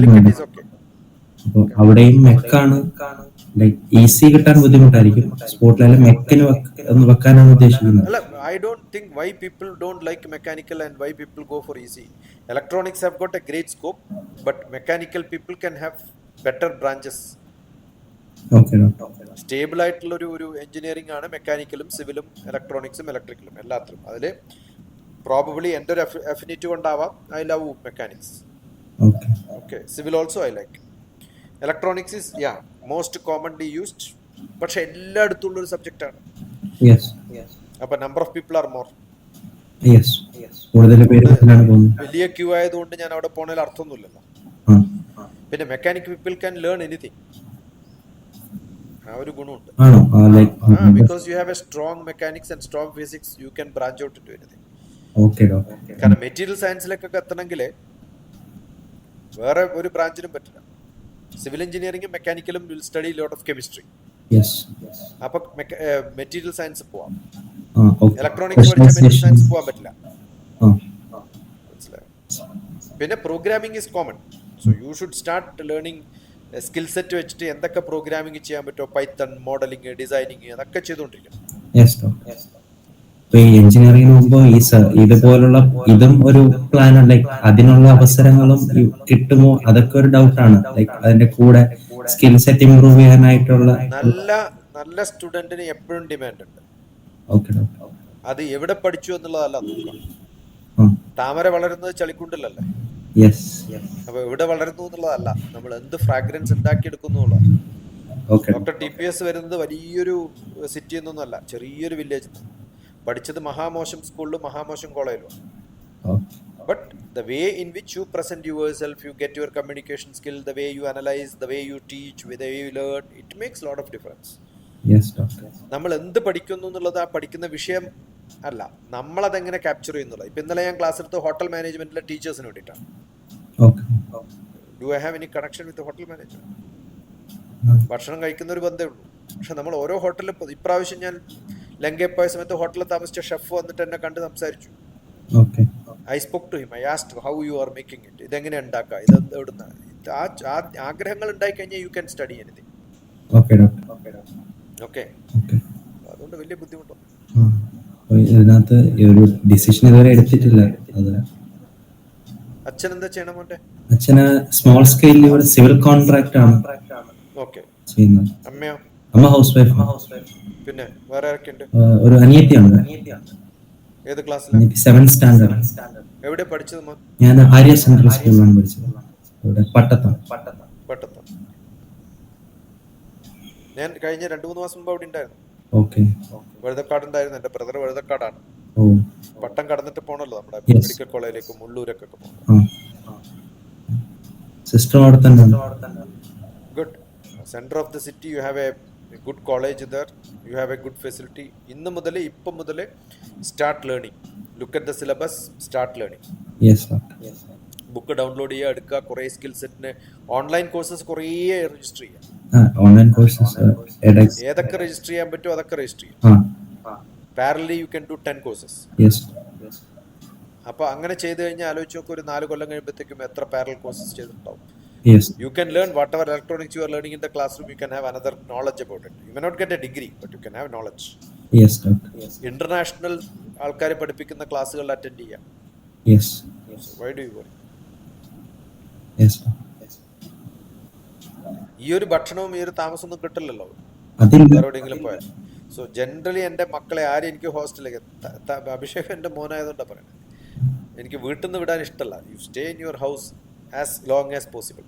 കാലിക്കറ്റ് എന്നുണ്ട്. ഈസ് ഓക്കെ അപ്പൊ അവിടെയും മെക്കാണ്. ലൈക്ക് ഈസി കിട്ടാൻ ബുദ്ധിമുട്ടായിരിക്കും. സ്പോട്ടിലെല്ലാം മെക്കിന് ഒന്ന് വെക്കാനാണ് ഉദ്ദേശിക്കുന്നത്. I don't think why people don't like mechanical and why people go for easy electronics have got a great scope but mechanical people can have better branches stable ആയിട്ടുള്ള ഒരു ഒരു എഞ്ചിനീയറിംഗ് ആണ് മെക്കാനിക്കലും സിവിലും ഇലക്ട്രോണിക്സും ഇലക്ട്രിക്കലും എല്ലാത്തിലും. അതിൽ പ്രോബബിളി എന്റെ ഒരു അഫിനിറ്റി കൊണ്ടാവാം. I love mechanics okay civil also I like electronics is yeah most commonly used പക്ഷെ എല്ലായിടത്തും ഉള്ള ഒരു സബ്ജക്റ്റ് ആണ് അപ്പൊ number of people are more വലിയ ക്യൂ ആയതുകൊണ്ട് ഞാൻ അവിടെ പോണതിൽ അർത്ഥമൊന്നുമില്ലല്ലോ. പിന്നെ mechanic people can learn anything ആ ഒരു ഗുണമുണ്ട്. Because you have a strong mechanics and strong physics you can branch out to anything കാരണം മെറ്റീരിയൽ സയൻസിലേക്കൊക്കെ എത്തണമെങ്കിൽ വേറെ ഒരു ബ്രാഞ്ചിനും പറ്റില്ല. Civil എഞ്ചിനീയറിംഗും മെക്കാനിക്കലും will study lot of chemistry അപ്പൊ മെറ്റീരിയൽ സയൻസ് പോവാം. ഇലക്ട്രോണിക്സ് മെറ്റീരിയൽ സയൻസ് പോവാൻ പറ്റില്ല. പിന്നെ programming is common so you should start learning skill set വെച്ചിട്ട് എന്തൊക്കെ പ്രോഗ്രാമിംഗ് ചെയ്യാൻ പറ്റുമോ പൈത്തൺ മോഡലിംഗ് ഡിസൈനിങ് അതൊക്കെ ചെയ്തുകൊണ്ടിരിക്കണം. ഇപ്പൊ ഈ എഞ്ചിനീയറിംഗ് നോക്കുമ്പോ ഈ ഇതുപോലുള്ള ഇതും ഒരു പ്ലാൻ ലൈക്ക് അതിനുള്ള അവസരങ്ങളും കിട്ടുമോ? അതൊക്കെ ഒരു ഡൗട്ടാണ് ലൈക്ക് അതിന്റെ കൂടെ സ്കിൽ സെറ്റ് ഇമ്പ്രൂവ് ചെയ്യാനായിട്ടുള്ള നല്ല നല്ല സ്റ്റുഡന്റിന് എപ്പോഴും ഡിമാൻഡ് ഉണ്ട്. ഓക്കെ അത് എവിടെ പഠിച്ചു എന്നുള്ളതല്ല നോക്കാം താമര വളരുന്നത് ചളിക്കുണ്ടല്ലേ അപ്പൊ എവിടെ വളരുന്നു എന്നുള്ളതല്ല. നമ്മൾ എന്ത് ഫ്രാഗ്രൻസ് ഉണ്ടാക്കിയെടുക്കുന്നു എടുക്കുന്നു ഡോക്ടർ ടി പി എസ് വരുന്നത് വലിയൊരു സിറ്റി എന്നൊന്നുമല്ല ചെറിയൊരു വില്ലേജ് പഠിച്ചത് മഹാമോശം സ്കൂളിലും മഹാമോശം കോളേജിലും but the way in which you present yourself you get your communication skill the way you analyse the way you teach the way you learn it makes lot of difference നമ്മൾ എന്ത് പഠിക്കുന്നു എന്നുള്ളത് ആ പഠിക്കുന്ന വിഷയം അല്ല. നമ്മളതെങ്ങനെ ക്യാപ്ചർ ചെയ്യുന്നുള്ളത് ഇപ്പം ഇന്നലെ ഞാൻ ക്ലാസ് എടുത്ത് ഹോട്ടൽ മാനേജ്മെന്റിലെ ടീച്ചേഴ്സിന് വേണ്ടിയിട്ടാണ്. Do I have any connection with hotel management ഭക്ഷണം കഴിക്കുന്ന ഒരു ബന്ധമേ ഉള്ളൂ. പക്ഷെ നമ്മൾ ഓരോ ഹോട്ടലിൽ ഇപ്രാവശ്യം ഞാൻ ലങ്കയിൽ പോയ സമയത്ത് ഹോട്ടലിൽ താമസിച്ച ഷെഫ് വന്നിട്ട് എന്നെ കണ്ട് സംസാരിച്ചു. Okay. I spoke to him I asked how you are making it ഇതെങ്ങനെ ഉണ്ടാക്കുക ഇത് എവിടുന്ന ആ ആ ആഗ്രഹങ്ങൾ ഉണ്ടായി കഴിഞ്ഞാൽ you can study anything okay doctor. Okay okay. അതുകൊണ്ട് വലിയ ബുദ്ധിമുട്ടോ? ഇതിനകത്ത് ഈ ഒരു ഡിസിഷൻ ഇതുവരെ എടുത്തിട്ടില്ല. അത് അച്ഛൻ എന്താ ചെയ്യണം മോന്റെ അച്ഛന് സ്മോൾ സ്കെയിലിൽ സിവിൽ കോൺട്രാക്ട് ആണ്. ഓക്കെ ചെയ്യുന്നത്. അമ്മയോ? അമ്മ ഹൗസ് വൈഫ് പിന്നെ വേറെ ആരൊക്കെയുണ്ട്? ഒരു അനിയത്തിയാണ്. ഏത് ക്ലാസ്സിലാണ് സെവൻത് സെവൻ സ്റ്റാൻഡേർഡ് എവിടെ പഠിച്ചത് ഞാൻ ആര്യ സെൻട്രൽ സ്കൂളിലാണ് പഠിച്ചത്. ഇവിടെ പട്ടത്താണ് പട്ടത്താണ് ഞാൻ കഴിഞ്ഞ രണ്ടു മൂന്ന് മാസം മുമ്പ് അവിടെ ഉണ്ടായിരുന്നു. ഓക്കെ. വഴുതക്കാട് ഉണ്ടായിരുന്നു എന്റെ ബ്രദർ വഴുതക്കാടാണ്. ഓ. പട്ടം കടന്നിട്ട് പോണല്ലോ നമ്മുടെ മെഡിക്കൽ കോളേജിലേക്ക് മുള്ളൂരൊക്കെ പോകണം സിസ്റ്റർ അവിടെ തന്നെ. Good centre of the city you have a good college there you have a good facility ഇന്ന് മുതൽ ഇപ്പം മുതൽ start learning look at the syllabus start learning book download ചെയ്യുക എടുക്കുക കുറേ സ്കിൽ സെറ്റിന് ഓൺലൈൻ കോഴ്സസ് കുറേ രജിസ്റ്റർ ചെയ്യുക ഓൺലൈൻ കോഴ്സസ് ഏതൊക്കെ? രജിസ്റ്റർ ചെയ്യാൻ പറ്റുമോ അതൊക്കെ രജിസ്റ്റർ ചെയ്യുക parallelly you can do ten courses അപ്പൊ അപ്പോൾ അങ്ങനെ ചെയ്ത് കഴിഞ്ഞാൽ ആലോചിച്ച് നോക്കുക ഒരു നാല് കൊല്ലം കഴിയുമ്പോഴത്തേക്കും എത്ര പാരൽ കോഴ്സസ് ചെയ്തിട്ടുണ്ടാവും. Yes you can learn whatever electronics you are learning in the classroom you can have another knowledge about it. You may not get a degree but you can have knowledge. Yes doctor international ആൾക്കാർ പഠിപ്പിക്കുന്ന ക്ലാസ്സുകളിൽ attend ചെയ്യാം. Yes why do you worry yes ഈ ഒരു ഭക്ഷണവും ഈ ഒരു താമസമൊന്നും കിട്ടില്ലല്ലോ. എവിടെയെങ്കിലും പോയാൽ. സോ ജനറലി എന്റെ മക്കളെ ആരും എനിക്ക് ഹോസ്റ്റലിലേക്ക് അഭിഷേക് എന്റെ മോനായതുകൊണ്ടാണ് പറയുന്നത്. എനിക്ക് വീട്ടിൽ നിന്ന് വിടാൻ ഇഷ്ടമല്ല you stay in your house as long as possible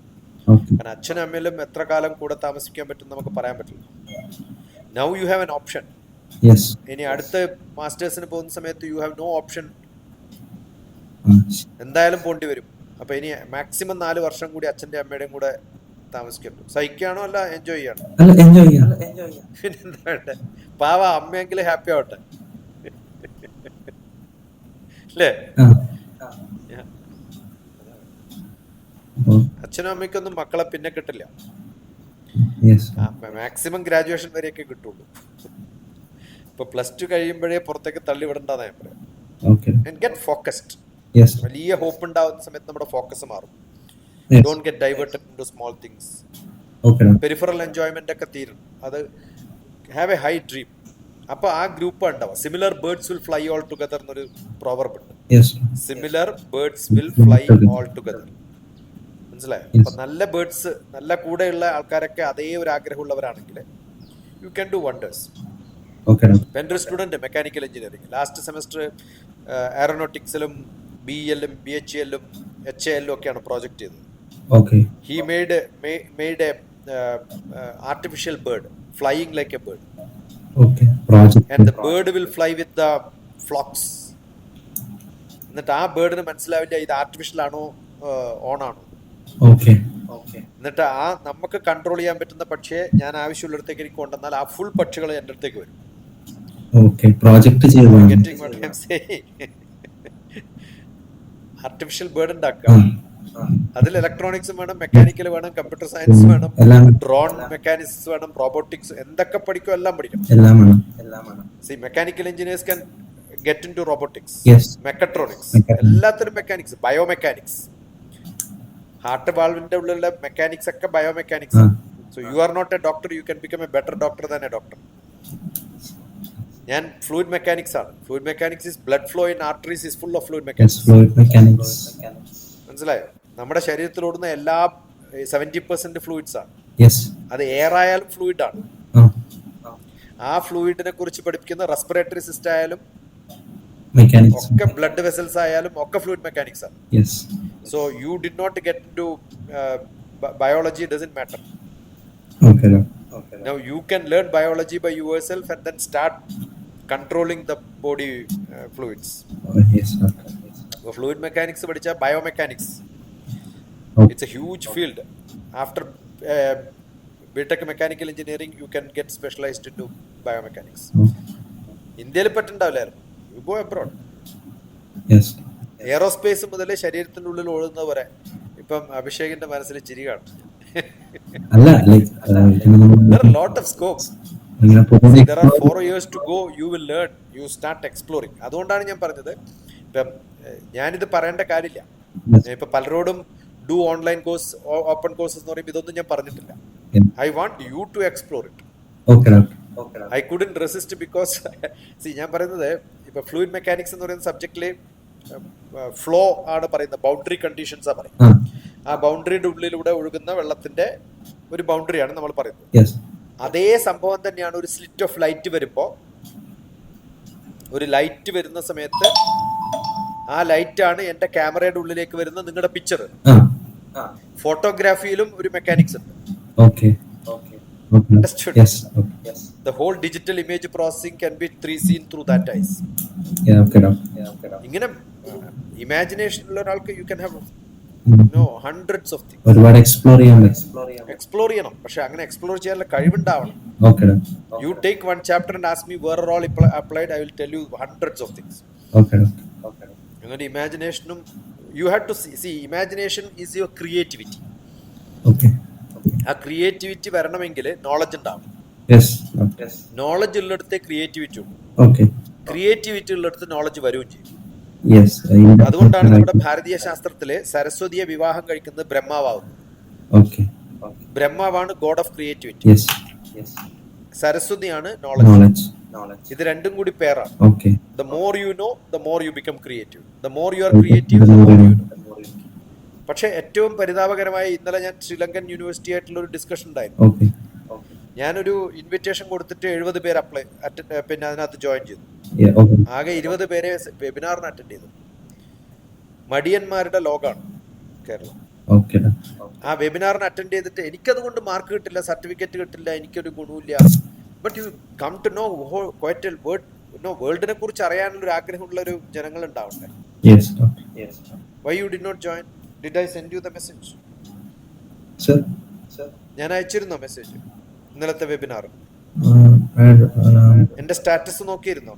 കാരണം അച്ഛനും അമ്മയിലും എത്ര കാലം കൂടെ താമസിക്കാൻ പറ്റും നമുക്ക് പറയാൻ പറ്റില്ല. Now you have an option ഇനി അടുത്ത മാസ്റ്റേഴ്സിന് പോകുന്ന സമയത്ത് യു ഹാവ് നോ ഓപ്ഷൻ എന്തായാലും പോണ്ടി വരും. അപ്പൊ ഇനി മാക്സിമം നാല് വർഷം കൂടി അച്ഛന്റെ അമ്മയുടെയും കൂടെ താമസിക്കുന്നു സഹിക്കാണോ അല്ല എൻജോയ് ചെയ്യണോ വേണ്ടേ പാവ അമ്മയെങ്കിലും ഹാപ്പി ആവട്ടെ. അല്ലേ അച്ഛനും അമ്മയ്ക്കൊന്നും മക്കളെ പിന്നെ കിട്ടില്ല. മാക്സിമം ഗ്രാജുവേഷൻ വരെയൊക്കെ കിട്ടുള്ളൂ. ഇപ്പൊ പ്ലസ് ടു കഴിയുമ്പോഴേ പുറത്തേക്ക് തള്ളി വിടണ്ടെന്നാ ഞാൻ പറയാം. ഗെറ്റ് ഫോക്കസ്ഡ് വലിയ ഹോപ്പ് ഉണ്ടാവുന്ന സമയത്ത് നമ്മുടെ ഫോക്കസ് മാറും. Don't get diverted to small things peripheral enjoyment ഒക്കെ തീരും. അത് ഹാവ് എ ഹൈ ഡ്രീം അപ്പൊ ആ ഗ്രൂപ്പ് ഉണ്ടാവും. Similar birds will fly all together എന്നൊരു പ്രോവർബ് ഉണ്ട്. Similar birds will fly all together മനസ്സിലായോ? അപ്പൊ നല്ല ബേർഡ്സ് നല്ല കൂടെയുള്ള ആൾക്കാരൊക്കെ അതേ ഒരു ആഗ്രഹമുള്ളവരാണെങ്കിൽ യു ക്യാൻ ഡു വണ്ടേഴ്സ് എന്റെ ഒരു student mechanical engineering last semester എയറോനോട്ടിക്സിലും B എല്ലും ബി എച്ച് എല്ലും എച്ച് എല്ലും ഒക്കെയാണ് പ്രോജക്റ്റ് ചെയ്തത്. He made made a artificial bird flying like a bird and the bird will fly with the flocks എന്നിട്ട് ആ ബേർഡിന് മനസ്സിലാവില്ല ഇത് ആർട്ടിഫിഷ്യൽ ആണോ ഓൺ ആണോ. ഓക്കെ എന്നിട്ട് ആ നമുക്ക് കൺട്രോൾ ചെയ്യാൻ പറ്റുന്ന പക്ഷിയെ ഞാൻ ആവശ്യമുള്ളിടത്തേക്ക് എനിക്ക് കൊണ്ടുവന്നാൽ ആ ഫുൾ പക്ഷികൾ എന്റെ അടുത്തേക്ക് വരും. ഓക്കെ. പ്രോജക്റ്റ് ആർട്ടിഫിഷ്യൽ ബേർഡ് ഉണ്ടാക്കാം. അതിൽ ഇലക്ട്രോണിക്സും വേണം മെക്കാനിക്കൽ വേണം കമ്പ്യൂട്ടർ സയൻസ് വേണം ഡ്രോൺ മെക്കാനിക്സ് വേണം റോബോട്ടിക്സ് എന്തൊക്കെ പഠിക്കും എല്ലാം പഠിക്കണം. എല്ലാം വേണം. See mechanical engineers can get into robotics yes mechatronics. എല്ലാത്തിനും മെക്കാനിക്സ് ബയോ മെക്കാനിക്സ് ഹാർട്ട് വാൾവിന്റെ ഉള്ളിലുള്ള മെക്കാനിക്സ് ഒക്കെ biomechanics. So you are not a doctor you can become a better doctor than a doctor ഞാൻ ഫ്ലൂയിഡ് മെക്കാനിക്സ് ആണ്. Fluid mechanics is blood flow in arteries is full of fluid mechanics മനസ്സിലായോ? നമ്മുടെ ശരീരത്തിലോടുന്ന എല്ലാ seventy percent fluids ആണ്. അത് air ആയാലും fluid ആണ്. ആ. ഫ്ലൂയിഡിനെ കുറിച്ച് പഠിപ്പിക്കുന്ന റെസ്പിറേറ്ററി സിസ്റ്റം ആയാലും മെക്കാനിക്സ് ഒക്കെ ബ്ലഡ് വെസൽസ് ആയാലും ഒക്കെ ഫ്ലൂയിഡ് മെക്കാനിക്സ് ആണ് yes so you did not get to biology doesn't matter okay now now you learn learn biology by yourself and then start controlling the body fluids yes doctor fluid mechanics പഠിച്ച biomechanics Okay. It's a huge field after BTech mechanical engineering you can get specialised to biomechanics ഇന്ത്യയിൽ പറ്റുണ്ടാവില്ലായിരുന്നു go abroad yes aerospace മുതൽ ശരീരത്തിന്റെ ഉള്ളിൽ ഓടുന്ന വരെ ഇപ്പം അഭിഷേകിന്റെ മനസ്സിൽ ചിരി കാണും. അല്ല ലൈക്ക് ലോട്ട് ഓഫ് സ്കോപ്സ് ഇങ്ങനെ പോകുന്ന there are four years to go you will learn you start exploring അതുകൊണ്ടാണ് ഞാൻ പറഞ്ഞത് ഇപ്പം ഞാനിത് പറയേണ്ട കാര്യമില്ല. ഇപ്പൊ പലരോടും do online course open courses എന്ന് പറയുമ്പോൾ ഇതൊന്നും ഞാൻ പറഞ്ഞിട്ടില്ല. I want you to explore it I couldn't resist because see ഞാൻ പറയുന്നത് ഇപ്പൊ ഫ്ലൂയിഡ് മെക്കാനിക്സ് എന്ന് പറയുന്ന സബ്ജക്റ്റിൽ ഫ്ലോ ആണ് പറയുന്നത്. ബൗണ്ടറി കണ്ടീഷൻസ് ആ പറയും ആ. ബൗണ്ടറിയുടെ ഉള്ളിലൂടെ ഒഴുകുന്ന വെള്ളത്തിന്റെ ഒരു ബൗണ്ടറിയാണ് നമ്മൾ പറയുന്നത്. അതേ സംഭവം തന്നെയാണ് ഒരു സ്ലിറ്റ് ഓഫ് ലൈറ്റ് വരുമ്പോൾ ഒരു ലൈറ്റ് വരുന്ന സമയത്ത് ആ ലൈറ്റ് ആണ് എന്റെ ക്യാമറയുടെ ഉള്ളിലേക്ക് വരുന്ന നിങ്ങളുടെ പിക്ചർ ആ. ഫോട്ടോഗ്രാഫിയിലും ഒരു മെക്കാനിക്സ് ഉണ്ട്. Okay okay whole digital image processing can be three seen through that eyes okay doctor ഇങ്ങനെ ഇമാജിനേഷൻ ഉള്ള ഒരാൾക്ക് you can have no hundreds of ഒരുപാട് എക്സ്പ്ലോർ ചെയ്യണം എക്സ്പ്ലോർ ചെയ്യണം. പക്ഷെ അങ്ങനെ എക്സ്പ്ലോർ ചെയ്യാനുള്ള കഴിവുണ്ടാവണം. You take one chapter and ask me where all applied I will tell you hundreds of things അങ്ങനെ ഇമാജിനേഷനും you have to see imagination is your creativity ആ creativity വരണമെങ്കിൽ knowledge ഉണ്ടാവണം. നോളജ് ഉള്ളിടത്തെ ക്രിയേറ്റിവിറ്റി ഉള്ളൂ ഓക്കെ ക്രിയേറ്റിവിറ്റി ഉള്ളിടത്ത് knowledge വരുകയും ചെയ്യും. Yes അതുകൊണ്ടാണ് നമ്മുടെ ഭാരതീയ ശാസ്ത്രത്തിൽ സരസ്വതിയെ വിവാഹം കഴിക്കുന്നത് ബ്രഹ്മാവാകുന്നത് ഓക്കെ ബ്രഹ്മാവാണ് ഗോഡ് ഓഫ് ക്രിയേറ്റിവിറ്റി യെസ് സരസ്വതിയാണ് നോളജ് ഇത് രണ്ടും കൂടി പേരാണ് okay the more you know the more you become creative the more you are creative the more you know പക്ഷെ ഏറ്റവും പരിതാപകരമായ ഇന്നലെ ഞാൻ ശ്രീലങ്കൻ യൂണിവേഴ്സിറ്റി ആയിട്ടുള്ള ഒരു ഡിസ്കഷൻ ഉണ്ടായിരുന്നു. ഓക്കെ ഞാനൊരു ഇൻവിറ്റേഷൻ കൊടുത്തിട്ട് എഴുപത് പേര് അപ്ലൈ പിന്നെ അതിനകത്ത് ജോയിൻ ചെയ്തു. ആകെ ഇരുപത് പേരെ വെബിനാറിന് അറ്റൻഡ് ചെയ്തു. മടിയന്മാരുടെ ലോഗാണ് കേരളം. ആ വെബിനാറിന് അറ്റൻഡ് ചെയ്തിട്ട് എനിക്കതുകൊണ്ട് മാർക്ക് കിട്ടില്ല സർട്ടിഫിക്കറ്റ് കിട്ടില്ല എനിക്കൊരു ഗുണമില്ല but you come to know quite world know വേൾഡിനെ കുറിച്ച് അറിയാനുള്ള ഒരു ആഗ്രഹമുള്ള ഒരു ജനങ്ങൾ ഉണ്ടാവട്ടെ yes doctor why you did not join did I send you the message sir ഞാൻ അയച്ചിരുന്നോ മെസ്സേജ് ഇന്നലത്തെ വെബിനാർ uh, എന്റെ സ്റ്റാറ്റസ് നോക്കിയിരുന്നോ?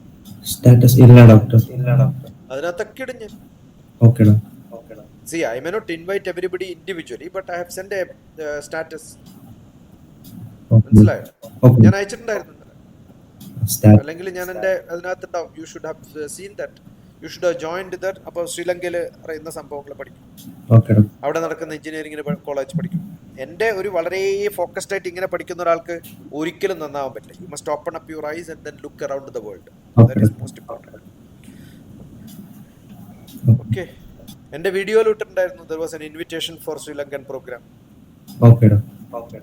സ്റ്റാറ്റസ് ഇല്ല ഡോക്ടർ ഇല്ല ഡോക്ടർ അതിനകത്തൊക്കെ ഇടും okay doctor see I may not invite everybody individually but I have send a status മനസ്സിലായോ? ഓക്കെ ഞാൻ അയച്ചിട്ടുണ്ടായിരുന്നു അല്ലെങ്കിൽ ഞാൻ എന്റെ അതിനകത്തുണ്ടാവും. You should have seen that you should have joined that അപ്പോൾ ശ്രീലങ്കയിൽ അറിയുന്ന സംഭവങ്ങൾ പഠിക്കും. ഓക്കെ അവിടെ നടക്കുന്ന എഞ്ചിനീയറിംഗിന് കോളേജ് പഠിക്കും. എന്റെ ഒരു വളരെ ഫോക്കസ്ഡ് ആയിട്ട് ഇങ്ങനെ പഠിക്കുന്ന ഒരാൾക്ക് ഒരിക്കലും നന്നാവാൻ പറ്റില്ല. You must open up your eyes and then look around the world that is most important okay എന്റെ വീഡിയോയിൽ ഇട്ടിട്ടുണ്ടായിരുന്നു there was an invitation for Sri Lankan programme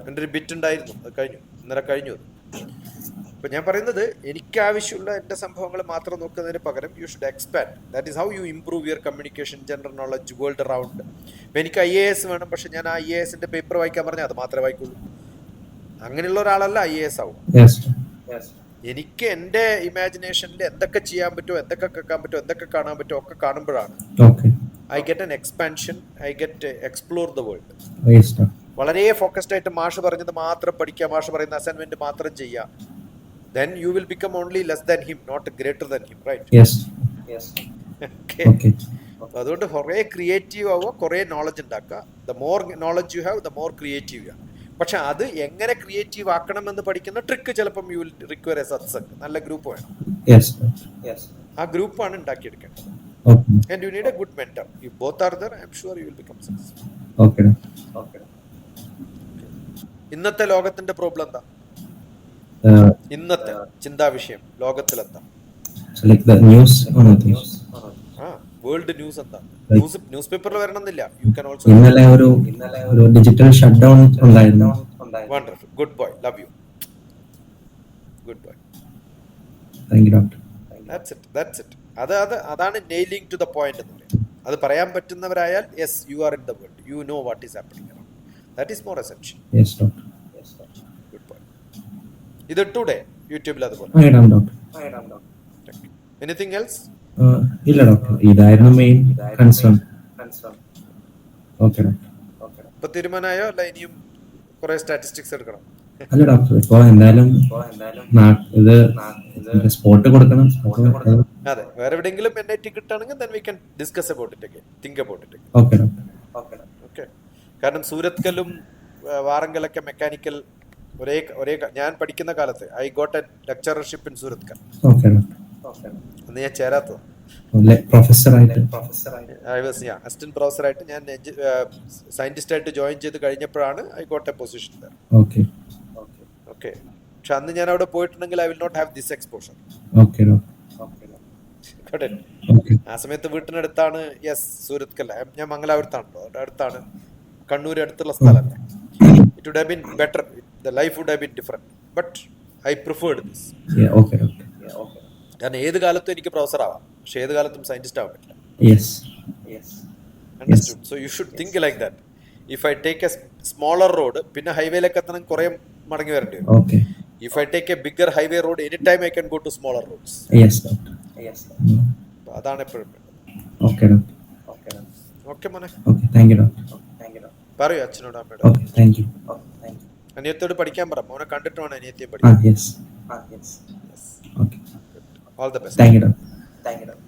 എന്റെ ഒരു ബിറ്റ് ഉണ്ടായിരുന്നു. അത് കഴിഞ്ഞു. ഇന്നലെ കഴിഞ്ഞു അപ്പൊ ഞാൻ പറയുന്നത് എനിക്ക് ആവശ്യമുള്ള എന്റെ സംഭവങ്ങൾ മാത്രം നോക്കുന്നതിന് പകരം you should expand that is how you improve your communication general knowledge world round ഇപ്പം എനിക്ക് ഐ എ എസ് വേണം പക്ഷെ ഞാൻ ഐ എ എസിന്റെ പേപ്പർ വായിക്കാൻ പറഞ്ഞാൽ അത് മാത്രമേ വായിക്കുള്ളൂ. അങ്ങനെയുള്ള ഒരാളല്ല ഐ എ എസ് ആവും. യെസ് എനിക്ക് എന്റെ ഇമാജിനേഷനിൽ എന്തൊക്കെ ചെയ്യാൻ പറ്റുമോ എന്തൊക്കെ കേൾക്കാൻ പറ്റുമോ എന്തൊക്കെ കാണാൻ പറ്റുമോ ഒക്കെ കാണുമ്പോഴാണ് okay I get an expansion I get explore the world yes വളരെ ഫോക്കസ്ഡ് ആയിട്ട് മാഷ് പറഞ്ഞത് മാത്രം പഠിക്കുക മാഷ് പറയുന്ന അസൈൻമെന്റ് മാത്രം ചെയ്യുക. Then you will become only less than him not greater than him right yes okay അതുകൊണ്ട് കുറേ ക്രിയേറ്റീവ് ആവുക കുറേ നോളജ് ഉണ്ടാക്കുക. The more knowledge you have the more creative you പക്ഷെ അത് എങ്ങനെ ക്രിയേറ്റീവ് ആക്കണം എന്ന് പഠിക്കുന്ന ട്രിക്ക് ചിലപ്പം you will require a satsang നല്ല ഗ്രൂപ്പ് വേണം. ആ ഗ്രൂപ്പാണ് ഉണ്ടാക്കിയെടുക്കേണ്ടത്. And you need a good mentor you both are there I am sure you will become successful ഇന്നത്തെ ലോകത്തിന്റെ പ്രോബ്ലം എന്താ? ഇന്നത്തെ ചിന്താ വിഷയം ലോകത്തിലെന്താ the news on a world news എന്താ? ന്യൂസ് ന്യൂസ് പേപ്പറിൽ വരണമെന്നില്ല. യു കൻ ഓൾസോ ഇന്നലെ ഒരു ഒരു ഡിജിറ്റൽ ഷട്ട് ഡൗൺ ഉണ്ടായിരുന്നു. Wonderful good boy love you good boy thank you doctor that's it that's it അത് അത് അതാണ് നെയിലിംഗ് ടു ദ പോയിന്റ് എന്ന് പറയുന്നത്. അത് പറയാൻ പറ്റുന്നവരായാൽ yes you are in the world you know what is happening that is more essential yes doctor ഇത് ഇട്ടൂടെ യൂട്യൂബിൽ അതുപോലെ. എനിത്തിങ് എൽസ് ഇല്ല ഡോക്ടർ ഇതായിരുന്നു മെയിൻ കൺസേൺ ഓക്കെ ഡോക്ടർ ഇപ്പൊ തീരുമാനമായോ? അല്ല ഇനിയും കുറെ സ്റ്റാറ്റിസ്റ്റിക്സ് എടുക്കണം? അല്ല ഡോക്ടർ ഇപ്പൊ എന്തായാലും ഇത് സ്പോട്ട് കൊടുക്കണം. അത് അതെ വേറെ എവിടെയെങ്കിലും എൻ ഐ ടി കിട്ടുകയാണെങ്കിൽ then we can discuss about it again think about it okay doctor okay കാരണം സൂരത്കലും വാറങ്കലൊക്കെ മെക്കാനിക്കൽ ഒരേ ഒരേ ഞാൻ പഠിക്കുന്ന കാലത്ത് I got a lectureship in doctor അന്ന് ഞാൻ ചേരാത്തത്. ഐ വാസ് ഞാൻ അസിസ്റ്റന്റ് പ്രൊഫസറായിട്ട് ഞാൻ സയന്റിസ്റ്റ് ആയിട്ട് ജോയിൻ ചെയ്ത് കഴിഞ്ഞപ്പോഴാണ് I got a position okay okay പക്ഷെ അന്ന് ഞാൻ അവിടെ പോയിട്ടുണ്ടെങ്കിൽ I will not have this exposure okay doctor okay ആ സമയത്ത് വീട്ടിനടുത്താണ് യെസ് സൂരത്കല്ല ഞാൻ മംഗലാപുരത്താണല്ലോ. അവിടെ അടുത്താണ്. കണ്ണൂർ അടുത്തുള്ള സ്ഥലം. It would have been better the life would have been different but I preferred this കാരണം ഏത് കാലത്തും എനിക്ക് പ്രൊഫസർ ആവാം. പക്ഷെ ഏത് കാലത്തും സയന്റിസ്റ്റ് ആവാൻ പറ്റില്ല. Understood so you should think like that if I take a smaller road പിന്നെ ഹൈവേയിലേക്ക് എത്തണം കുറേ മടങ്ങി വരേണ്ടി വരും. If I take a bigger highway road any time I can go to smaller roads അതാണ് എപ്പോഴും ഓക്കെ മോനെ. താങ്ക് യു ഡോക്ടർ പറയൂ അച്ഛനോട് അമ്മയോട്. ഓക്കെ താങ്ക് യു അനിയത്തോട് പഠിക്കാൻ പറ. മോനെ കണ്ടിട്ട് വേണം അനിയത്തിയെ ആ പഠിക്കാൻ all the best thank you thank you.